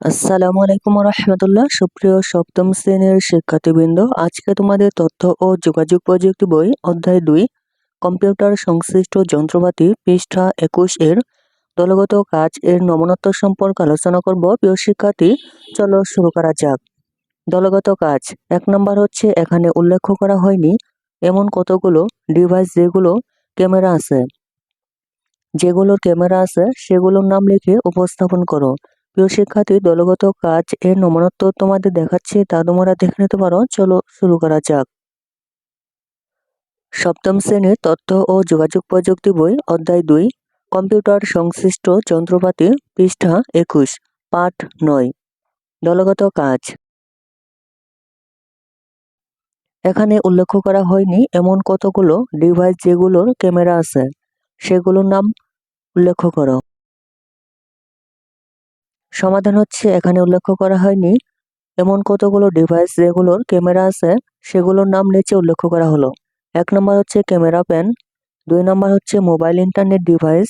আসসালামু আলাইকুম রহমতুল্লাহ সুপ্রিয় সপ্তম শ্রেণির শিক্ষার্থীবৃন্দ, আজকে তোমাদের তথ্য ও যোগাযোগ প্রযুক্তি বই অধ্যায় দুই, কম্পিউটার সংশ্লিষ্ট যন্ত্রপাতি পৃষ্ঠা একুশ এর দলগত কাজ এর নমনত্ব সম্পর্কে আলোচনা করব। প্রিয় শিক্ষার্থী, চলো শুরু করা যাক। দলগত কাজ, এক নম্বর হচ্ছে এখানে উল্লেখ করা হয়নি এমন কতগুলো ডিভাইস যেগুলো ক্যামেরা আছে। যেগুলোর ক্যামেরা আছে, সেগুলোর নাম লিখে উপস্থাপন করো। প্রিয় শিক্ষার্থী, দলগত কাজ এর নমনত্ব তোমাদের দেখাচ্ছি, তা তোমরা দেখে নিতে পারো। চলো শুরু করা যাক। সপ্তম শ্রেণির তথ্য ও যোগাযোগ প্রযুক্তি বই, অধ্যায় দুই, কম্পিউটার সংশ্লিষ্ট যন্ত্রপাতি, পৃষ্ঠা একুশ, পাঠ নয়, দলগত কাজ। এখানে উল্লেখ করা হয়নি এমন কতগুলো ডিভাইস যেগুলোর ক্যামেরা আছে, সেগুলোর নাম উল্লেখ করো। সমাধান হচ্ছে, এখানে উল্লেখ করা হয়নি। এমন কতগুলো ডিভাইস যেগুলোর ক্যামেরা আছে, সেগুলোর নাম নিচে উল্লেখ করা হলো। এক নম্বর হচ্ছে ক্যামেরা পেন দুই নম্বর হচ্ছে মোবাইল ইন্টারনেট ডিভাইস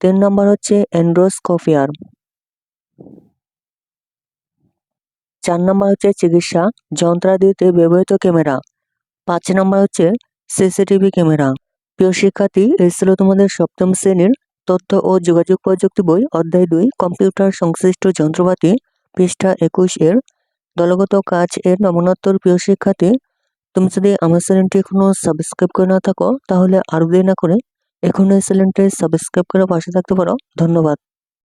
তিন নম্বর হচ্ছে অ্যান্ড্রোস্কোপিয়ার চার নম্বর হচ্ছে চিকিৎসা, যন্ত্রাদিতে ব্যবহৃত ক্যামেরা পাঁচ নম্বর হচ্ছে সিসিটিভি ক্যামেরা প্রিয় শিক্ষার্থী, এই ছিল তোমাদের সপ্তম শ্রেণির তথ্য ও যোগাযোগ প্রযুক্তি বই অধ্যায় দুই, কম্পিউটার সংশ্লিষ্ট যন্ত্রপাতি পৃষ্ঠা একুশ এর দলগত কাজ এর নমনোত্তর। প্রিয় শিক্ষার্থী, তুমি যদি আমার চ্যানেলটি এখনও সাবস্ক্রাইব করে না থাকো, তাহলে আরও দেরি না করে এখনও এই চ্যানেলটি সাবস্ক্রাইব করে পাশে থাকতে পারো। ধন্যবাদ।